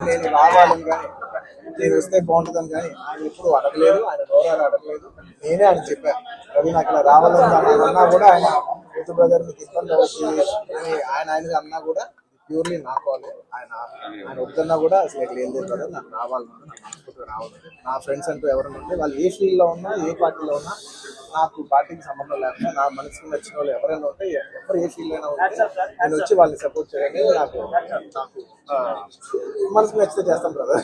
నేను రావాలని కానీ నేను వస్తే బాగుంటుందని కానీ ఆయన ఎప్పుడు అడగలేదు ఆయన గౌరవాలు అడగలేదు. నేనే ఆయన చెప్పాను రవి నాకు ఇలా రావాలని అన్నా కూడా ఆయన ఋతు బ్రదర్ మీకు ఇబ్బంది అవుతుంది అని ఆయన ఆయన అన్నా కూడా ప్యూర్లీ నా కాలే ఆయన ఆయన వద్దన్నా కూడా అసలు ఇట్లా ఏం లేదు కదా నాకు రావాలని నాకు మనస్ఫూర్తిగా రావాలి. నా ఫ్రెండ్స్ అంటూ ఎవరైనా ఉంటే వాళ్ళు ఏ ఫీల్డ్లో ఉన్నా ఏ పార్టీలో ఉన్నా నాకు పార్టీకి సంబంధం లేకుండా నా మనసుకు నచ్చిన వాళ్ళు ఎవరైనా ఉంటే ఎవరు ఏ ఫీల్డ్ అయినా ఉంటే నేను వచ్చి వాళ్ళని సపోర్ట్ చేయాలి నాకు నాకు మనసుకు నచ్చితే చేస్తాం బ్రదర్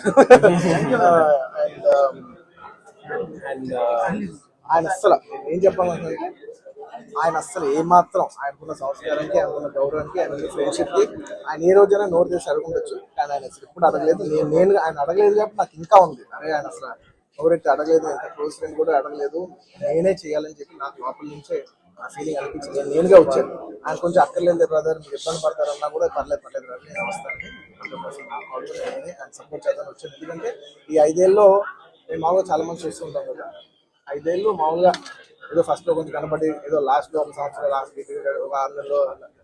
అండ్ అండ్ ఆయన అస్సలు ఏం చెప్పాలంటే ఆయన అస్సలు ఏమాత్రం ఆయనకున్న సంస్కారానికి ఆయనకున్న గౌరవానికి ఆయన ఫ్రెండ్షిప్కి ఆయన ఏ రోజైనా నోరు చేసి అడుగుండొచ్చు. కానీ ఆయన అసలు ఎప్పుడు అడగలేదు. నేను నేను ఆయన అడగలేదు కాబట్టి నాకు ఇంకా ఉంది. అరే ఆయన అసలు ఎవరైతే అడగలేదు ఎంత క్లోజ్ ఫ్రెండ్ కూడా అడగలేదు నేనే చేయాలని చెప్పి నాకు లోపల నుంచే ఆ ఫీలింగ్ అనిపించింది. నేను నేనుగా వచ్చాను. ఆయన కొంచెం అక్కర్లేదు బ్రదర్ మీరు ఇబ్బంది పడతారన్నా కూడా పర్లేదు పర్లేదు బ్రదర్ నేను వస్తాను హండ్రెడ్ ఆయన సపోర్ట్ చేద్దాం వచ్చాను. ఎందుకంటే ఈ ఐదేళ్ళలో మేము మామూలుగా చాలా మంది చూస్తుంటాం కదా. ఐదేళ్ళు మామూలుగా ఏదో ఫస్ట్లో కొంచెం కనపడి ఏదో లాస్ట్లో ఒక సంవత్సరం లాస్ట్ ఒక ఆరు నెలలో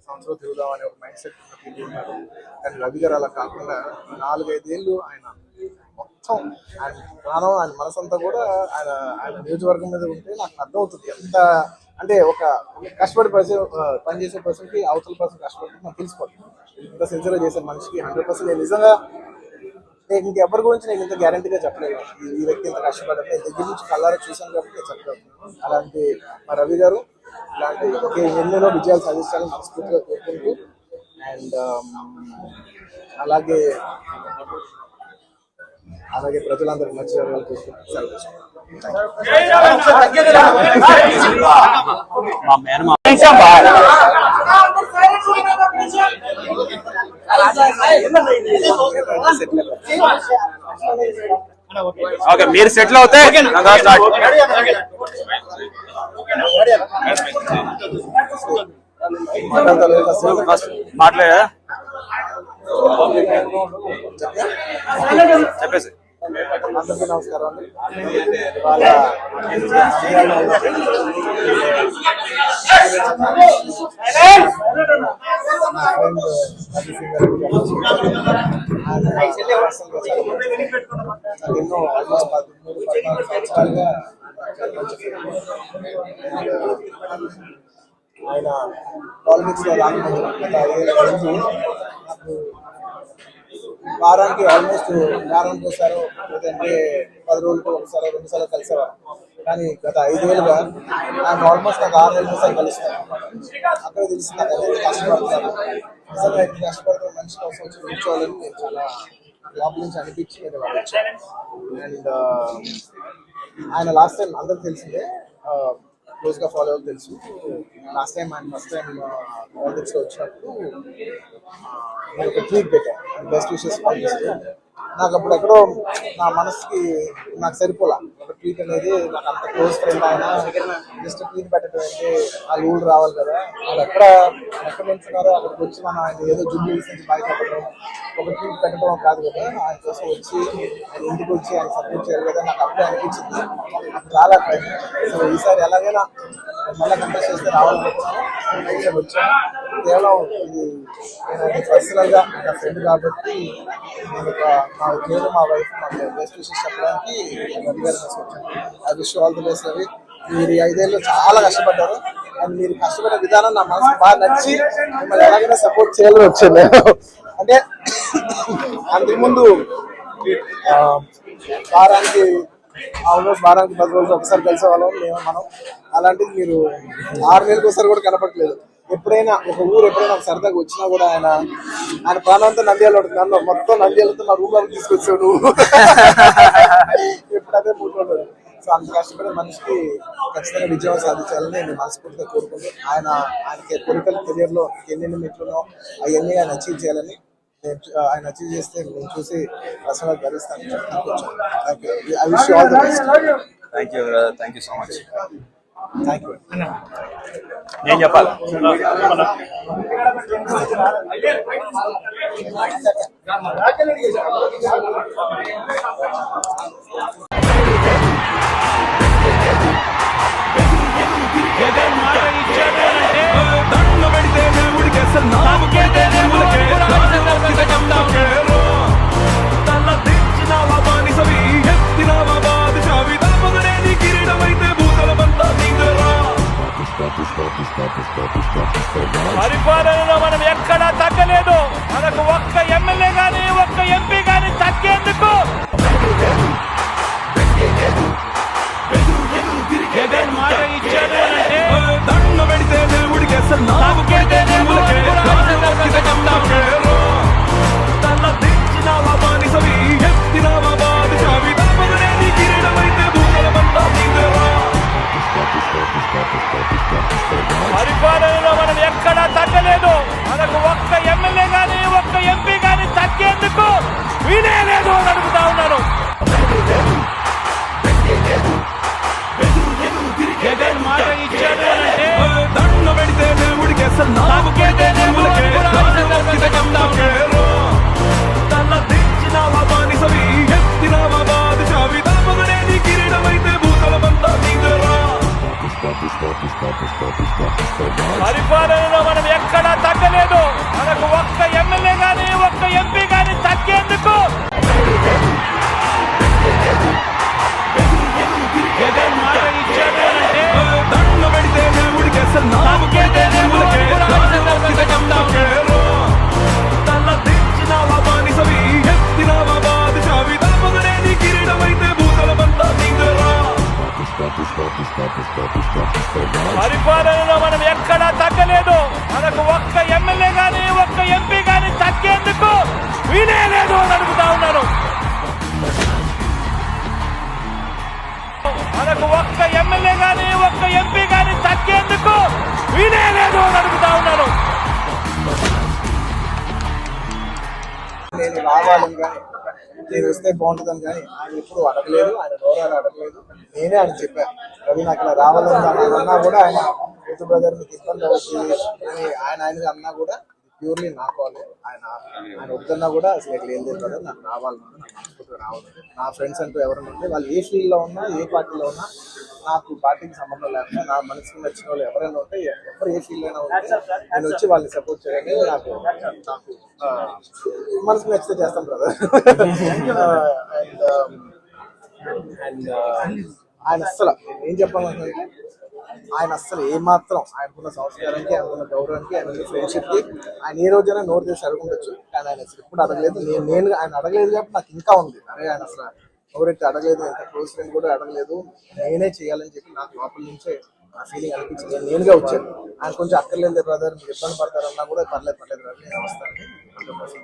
సంవత్సరం తిరుగుదాం అనే ఒక మైండ్ సెట్ ఉన్నారు. కానీ రవి గారు అలా కాకుండా నాలుగైదేళ్ళు ఆయన మొత్తం ఆయన ప్రాణం ఆయన మనసంతా కూడా ఆయన ఆయన నియోజకవర్గం మీద ఉంటే నాకు అర్థమవుతుంది ఎంత అంటే ఒక కష్టపడి పర్సన్ పనిచేసే పర్సన్కి అవతల పర్సన్ కష్టపడి నాకు తెలిసిపోతుంది ఇంత సిన్సియర్గా చేసే మనిషికి హండ్రెడ్ పర్సెంట్ నిజంగా నేను ఇంకెవరి గురించి నేను ఇంత గ్యారంటీగా చెప్పలేదు. ఈ- వ్యక్తి ఇంత కష్టపడ్డారు నేను దగ్గర నుంచి కళ్ళారా చూశాను కాబట్టి నేను చెప్పగలను అలాంటి మా రవి గారు ఇలాంటి ఎన్నెన్నో విజయాలు సాధించాలని మనస్ఫూర్తిగా కోరుకుంటూ అండ్ అలాగే అలాగే ప్రజలందరికీ మంచి జరగాలని కోరుకుంటూ సెలవు మా మేనమా ఓకే మీరు సెటిల్ అవుతే మాట్లాడా చెప్పేసి. అందరికీ నమస్కారం అండి. ఆయన ఎన్నో ఆల్మోస్ట్ పదమూడు పద్నాలుగు సంవత్సరాలుగా ఆయన పాలిటిక్స్లో రాకముందు గత నాకు వారానికి ఆల్మోస్ట్ వారానికి ఒకసారి లేదంటే పది రోజులకు ఒకసారి రెండు సార్లు కలిసేవారు. కానీ గత ఐదేళ్ళుగా నాకు ఆల్మోస్ట్ నాకు ఆరు నెలల సార్లు కలుస్తాను. అక్కడ తెలిసి నాకు ఎంత కష్టపడుతున్నాను నిజంగా ఎంత కష్టపడుతున్న మనిషి కోసం వచ్చి కూర్చోవాలని నేను చాలా లోపల నుంచి అనిపించి నేను వాళ్ళు అండ్ ఆయన లాస్ట్ టైం అందరికి తెలిసిందే క్లోజ్గా ఫాలో అవ్వదు తెలుసు. లాస్ట్ టైం ఆయన ఫస్ట్ టైం పాలిటిక్స్లో వచ్చినప్పుడు ఆ, నేను ఒక ట్వీట్ పెట్టాను బెస్ట్ విషెస్ పంపిస్తూ నాకు అప్పుడు ఎక్కడో నా మనసుకి నాకు సరిపోలా. ఒక ట్వీట్ అనేది నాకు అంత క్లోజ్ ఫ్రెండ్ ఆయన. జస్ట్ ట్వీట్ పెట్టడం అంటే ఆ రూల్ రావాలి కదా. వాళ్ళు ఎక్కడ ఎక్కడ నుంచున్నారో అక్కడికి వచ్చి మనం ఆయన ఏదో జుబ్లీ నుంచి బయటపడడం ఒక ట్వీట్ పెట్టడం కాదు కదా. ఆయన కోసం వచ్చి ఇంటికి వచ్చి ఆయన సపోర్ట్ చేయాలి కదా నాకు అప్పుడే అనిపించింది. నాకు చాలా సో ఈసారి ఎలాగైనా మళ్ళీ కంటెస్ట్ చేస్తే రావాలని వచ్చాను అయితే వచ్చాను కేవలం ఇది నేను పర్సనల్ నా ఫ్రెండ్ కాబట్టి నేను ఒక మా నేను మా వైఫ్ నాకు బెస్ట్ విషయం చెప్పడానికి రవి గారి కోసం వచ్చాను I wish all the best Ravi మీరు ఐదేళ్ళు చాలా కష్టపడ్డారు అండ్ మీరు కష్టపడే విధానం నా మనసు బాగా నచ్చి మిమ్మల్ని ఎలాగైనా సపోర్ట్ చేయాలని వచ్చింది అంటే అంతకుముందు వారానికి ఆల్మోస్ట్ వారానికి పది రోజులు ఒకసారి కలిసే వాళ్ళం మేము మనం. అలాంటిది మీరు ఆరు నెలలకు ఒకసారి కూడా కనపట్లేదు ఎప్పుడైనా ఒక ఊరు ఎప్పుడైనా ఒక సరదాగా వచ్చినా కూడా ఆయన ఆయన ప్రాణంతో నంద్యాల ఉంటుంది నన్ను మొత్తం నంద్యాలతో నా రూమ్లోకి తీసుకొచ్చావు నువ్వు. ఎప్పుడు మూడు సో అంత కష్టపడే మనిషికి ఖచ్చితంగా విజయం సాధించాలని నేను మనస్ఫూర్తిగా కోరుకుంటూ ఆయన ఆయనకి పొలిటికల్ కెరియర్లో ఎన్నెన్ని మెట్లునో అవన్నీ ఆయన అచీవ్ చేయాలని నేను ఆయన అచీవ్ చేస్తే నేను చూసి personal భరిస్తాను thank you I wish all the best thank you thank you so much thank you నేను చెప్పాలి? దండ పెడితే దేవుడికి అసలు పరిపాలనలో మనం ఎక్కడా తగ్గలేదు. మనకు ఒక్క ఎమ్మెల్యే గాని ఒక్క ఎంపీ గాని తగ్గేందుకు జగన్ మాట ఇచ్చాడు అంటే పెడితే దేవుడికి. అసలు నాకు పెడితే దేవుడికి దించిన పరిపాలనలో మనం ఎక్కడా తగ్గలేదు. మనకు ఒక్క ఎమ్మెల్యే కానీ ఒక్క ఎంపీ పరిపాలనలో మనం ఎక్కడా తగ్గలేదు. మనకు ఒక్క ఎమ్మెల్యే కానీ ఒక్క ఎంపీ కానీ తగ్గేందుకు వీలే లేదు అని అడుగుతా ఉన్నాను మనకు ఒక్క ఎమ్మెల్యే గాని ఒక్క ఎంపీ కానీ తగ్గేందుకు వీలే లేదు అని అడుగుతా ఉన్నాను నేను రావాలి. నేను వస్తే బాగుంటుందని కానీ ఆయన ఎప్పుడు అడగలేదు ఆయన నోరాలు అడగలేదు. నేనే ఆయన చెప్పాను రవి నాకు ఇలా రావాలని అన్నా కూడా ఆయన యూత్ బ్రదర్ మీకు ఇబ్బంది అవుతుంది అని ఆయన ఆయన అన్నా కూడా ప్యూర్లీ నా కాలే ఆయన ఆయన వద్దన్నా కూడా అసలు ఇట్లా ఏం లేదు కదా నాకు రావాలని ఉంది, నాకు మనస్ఫూర్తిగా రావాలి. నా ఫ్రెండ్స్ అంటూ ఎవరైనా ఉంటే వాళ్ళు ఏ ఫీల్డ్లో ఉన్నా ఏ పార్టీలో ఉన్నా నాకు పార్టీకి సంబంధం లేకుండా నా మనసుకు నచ్చిన వాళ్ళు ఎవరైనా ఉంటే ఎవరు ఏ ఫీల్డ్ అయినా ఉంటే నేను వచ్చి వాళ్ళని సపోర్ట్ చేయాలి నాకు నాకు మనసుకు నచ్చితే చేస్తాం బ్రదర్ అండ్ అండ్ ఆయన అస్సలు నేను ఏం చెప్పాలంటే ఆయన అస్సలు ఏమాత్రం ఆయనకున్న సంస్కారానికి ఆయనకున్న గౌరవానికి ఆయన ఫ్రెండ్షిప్కి ఆయన ఏ రోజైనా నోరు చేసి అడుగుండొచ్చు. కానీ ఆయన అసలు ఎప్పుడు అడగలేదు. నేను నేను ఆయన అడగలేదు కాబట్టి నాకు ఇంకా ఉంది. అరే ఆయన అసలు ఎవరైతే అడగలేదు ఎంత క్లోజ్ ఫ్రెండ్ కూడా అడగలేదు నేనే చేయాలని చెప్పి నాకు లోపల నుంచే ఆ ఫీలింగ్ అనిపించింది. నేను నేనుగా వచ్చాను. ఆయన కొంచెం అక్కర్లేదు బ్రదర్ మీరు ఇబ్బంది పడతారన్నా కూడా పర్లేదు పర్లేదు బ్రదర్ నేను వస్తాను అందుకోసం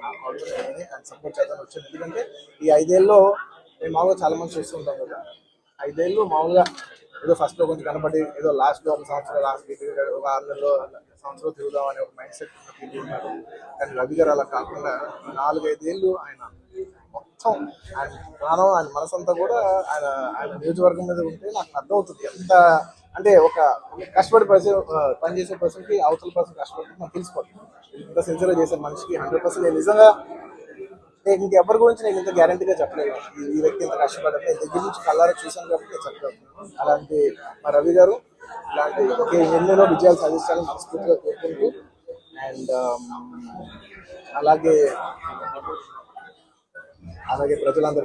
ఆయన సపోర్ట్ చేద్దాం వచ్చాను. ఎందుకంటే ఈ ఐదేళ్ళలో మేము మామూలుగా చాలా మంది చూస్తుంటాం కదా. ఐదేళ్ళు మామూలుగా ఏదో ఫస్ట్లో కొంచెం కనపడి ఏదో లాస్ట్లో ఒక సంవత్సరం లాస్ట్ ఒక ఆరు నెలలో సంవత్సరం తిరుగుదాం అనే ఒక మైండ్ సెట్ ఉన్నారు. కానీ రవి గారు అలా కాకుండా నాలుగైదేళ్ళు ఆయన మొత్తం ఆయన ప్రాణం ఆయన మనసంతా కూడా ఆయన ఆయన నియోజకవర్గం మీద ఉంటే నాకు అర్థమవుతుంది ఎంత అంటే ఒక కష్టపడి పర్సన్ పనిచేసే పర్సన్కి అవతల పర్సన్ కష్టపడి నాకు తెలిసిపోతుంది ఇంత సిన్సియర్గా చేసే మనిషికి హండ్రెడ్ పర్సెంట్ నేను నిజంగా నేను ఇంకెవరి గురించి నేను ఇంత గ్యారంటీగా చెప్పలేదు. ఈ- వ్యక్తి ఇంత కష్టపడ్డారు నేను దగ్గర నుంచి కళ్ళారా చూశాను కాబట్టి నేను చెప్పగలను అలాంటి మా రవి గారు ఇలాంటి ఎన్నెన్నో విజయాలు సాధించాలని మనస్ఫూర్తిగా కోరుకుంటూ అండ్ అలాగే అలాగే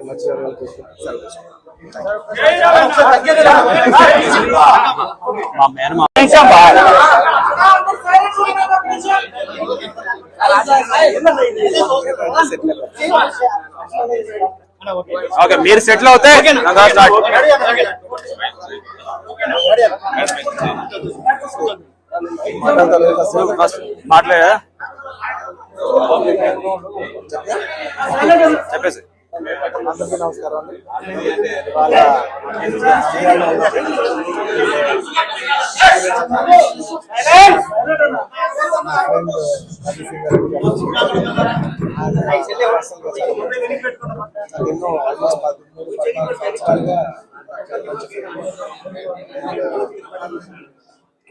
మంచి జరగాలని కోరుకుంటూ సెలవు ఓకే మీరు సెటిల్ అవుతే మాట్లాడా చెప్పేసి. అందరికీ నమస్కారం ఆయన ఎన్నో ఆల్మోస్ట్ పదమూడు పద్నాలుగు సంవత్సరాలుగా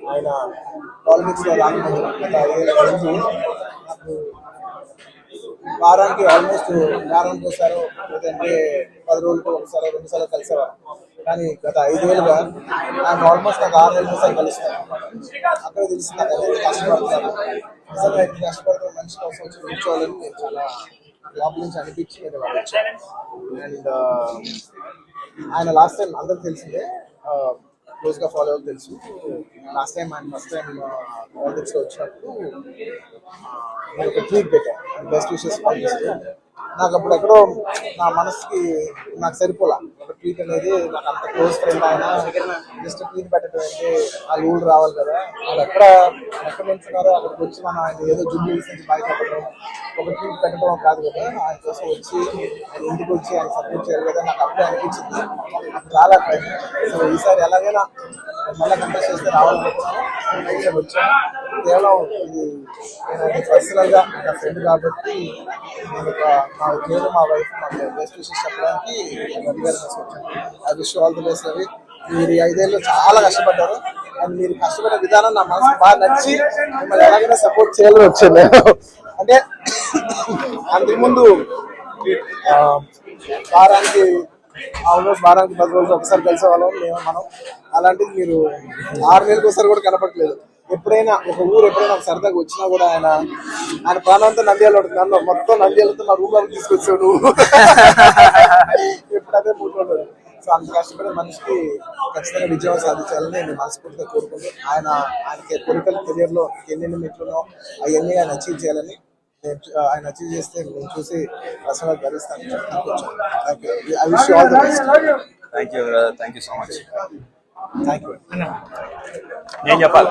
ఆయన పాలిటిక్స్లో రాకపోతే నాకు వారానికి ఆల్మోస్ట్ వారానికి ఒకసారి లేదంటే పది రోజులకు ఒకసారి రెండు సార్లు కలిసేవారు. కానీ గత ఐదేళ్ళుగా నాకు ఆల్మోస్ట్ నాకు ఆరు నెలలు సార్లు కలుస్తాను. అక్కడ తెలిసి నాకు ఎంత కష్టపడుతున్నాను నిజంగా ఎంత కష్టపడుతున్న మనిషి కోసం వచ్చి కూర్చోవాలని నేను చాలా లోపల నుంచి అనిపించి నేను వాళ్ళు అండ్ ఆయన లాస్ట్ టైం అందరికి తెలిసిందే క్లోజ్గా ఫాలో అవ్వాలి తెలుసు. Last time and first time ప్రాజెక్ట్స్లో వచ్చినప్పుడు నేను ఒక ట్వీట్ పెట్టాను బెస్ట్ విషెస్ నాకు అప్పుడు ఎక్కడో నా మనసుకి నాకు సరిపోలా. ట్వీట్ అనేది నాకు అంత క్లోజ్ ఫ్రెండ్ ఆయన. జస్ట్ ట్వీట్ పెట్టడం అంటే ఆ రూల్ రావాలి కదా. వాళ్ళు ఎక్కడ ఎక్కడ నుంచున్నారో అక్కడికి వచ్చి మనం ఆయన ఏదో జుబ్లీ నుంచి బయటపడడం ఒక ట్వీట్ పెట్టడం కాదు కదా. ఆయన కోసం వచ్చి ఆయన ఇంటికి వచ్చి ఆయన సపోర్ట్ చేయాలి కదా నాకు అప్పుడే అనిపించింది. నాకు చాలా సో ఈసారి ఎలాగైనా మళ్ళీ కంటెస్ట్ చేస్తే రావాలని వచ్చాను అయితే వచ్చాను. కేవలం ఇది నేను పర్సనల్ నా ఫ్రెండ్ కాబట్టి నేను ఒక మా నేను మా వైఫ్ నాకు బెస్ట్ విషయం చెప్పడానికి రవి గారి కోసం వచ్చాను I wish all the best Ravi మీరు ఐదేళ్ళు చాలా కష్టపడ్డారు. అండ్ మీరు కష్టపడే విధానం నా మనసు బాగా నచ్చి మిమ్మల్ని ఎలాగైనా సపోర్ట్ చేయాలని వచ్చాను నేను. అంటే అంతకుముందు వారానికి ఆల్మోస్ట్ వారానికి పది రోజులు ఒకసారి కలిసే వాళ్ళం మేము మనం. అలాంటిది మీరు ఆరు నెలలకు ఒకసారి కూడా కనపట్లేదు ఎప్పుడైనా ఒక ఊరు ఎప్పుడైనా ఒక సరదాగా వచ్చినా కూడా ఆయన ఆయన ప్రాణంతో నంద్యాల ఉంటుంది నన్ను మొత్తం నంద్యాలతో నా రూమ్లోకి తీసుకొచ్చావు నువ్వు. ఎప్పుడు మూడు సో అంత కష్టపడే మనిషికి ఖచ్చితంగా విజయం సాధించాలని నేను మనస్ఫూర్తిగా కోరుకుంటూ ఆయన ఆయనకి కోరికలు కెరియర్లో ఎన్ని మెట్లునో అవన్నీ ఆయన అచీవ్ చేయాలని నేను ఆయన అచీవ్ చేస్తే నేను చూసి personal భరిస్తాను thank you I wish all the best thank you thank you so much thank you నేను చెప్పాలి?